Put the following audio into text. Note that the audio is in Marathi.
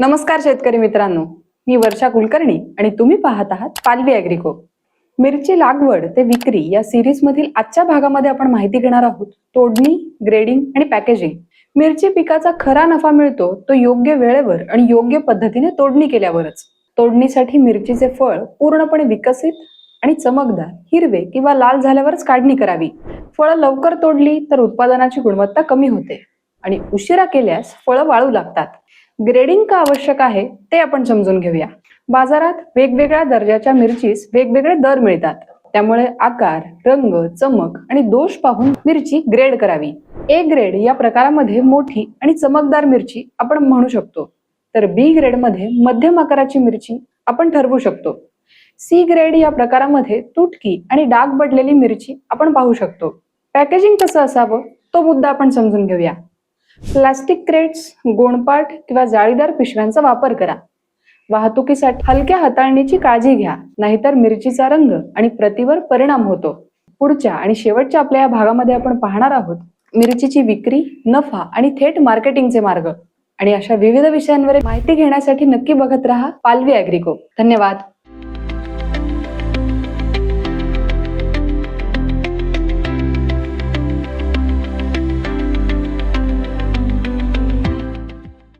नमस्कार शेतकरी मित्रांनो. मी वर्षा कुलकर्णी आणि तुम्ही पाहत आहात पालवी अॅग्रिको मिरची लागवड ते विक्री या सिरीज मधील आजच्या भागामध्ये आपण माहिती घेणार आहोत. तोडणी ग्रेडिंग आणि पॅकेजिंग. मिरची पिकाचा खरा नफा मिळतो तो योग्य वेळेवर आणि योग्य पद्धतीने तोडणी केल्यावरच. तोडणीसाठी मिरचीचे फळ पूर्णपणे विकसित आणि चमकदार हिरवे किंवा लाल झाल्यावरच काढणी करावी. फळं लवकर तोडली तर उत्पादनाची गुणवत्ता कमी होते आणि उशिरा केल्यास फळं वाळू लागतात. ग्रेडिंग का आवश्यक आहे ते आपण समजून घेऊया. बाजारात वेगवेगळ्या दर्जाच्या मिरचीस वेगवेगळे दर मिळतात. त्यामुळे आकार रंग चमक आणि दोष पाहून मिरची ग्रेड करावी. ए ग्रेड या प्रकारामध्ये मोठी आणि चमकदार मिरची आपण म्हणू शकतो. तर बी ग्रेडमध्ये मध्यम आकाराची मिरची आपण ठरवू शकतो. सी ग्रेड या प्रकारामध्ये तुटकी आणि डाग पडलेली मिरची आपण पाहू शकतो. पॅकेजिंग कसं असावं तो मुद्दा आपण समजून घेऊया. प्लास्टिक क्रेट्स गोणपाट किंवा जाळीदार पिशव्यांचा वापर करा. वाहतुकीसाठी हलक्या हाताळणीची काळजी घ्या नाहीतर मिरचीचा रंग आणि प्रतीवर परिणाम होतो. पुढच्या आणि शेवटच्या आपल्या या भागामध्ये आपण पाहणार आहोत मिरचीची विक्री नफा आणि थेट मार्केटिंगचे मार्ग. आणि अशा विविध विषयांवर माहिती घेण्यासाठी नक्की बघत राहा पालवी अॅग्रिको धन्यवाद.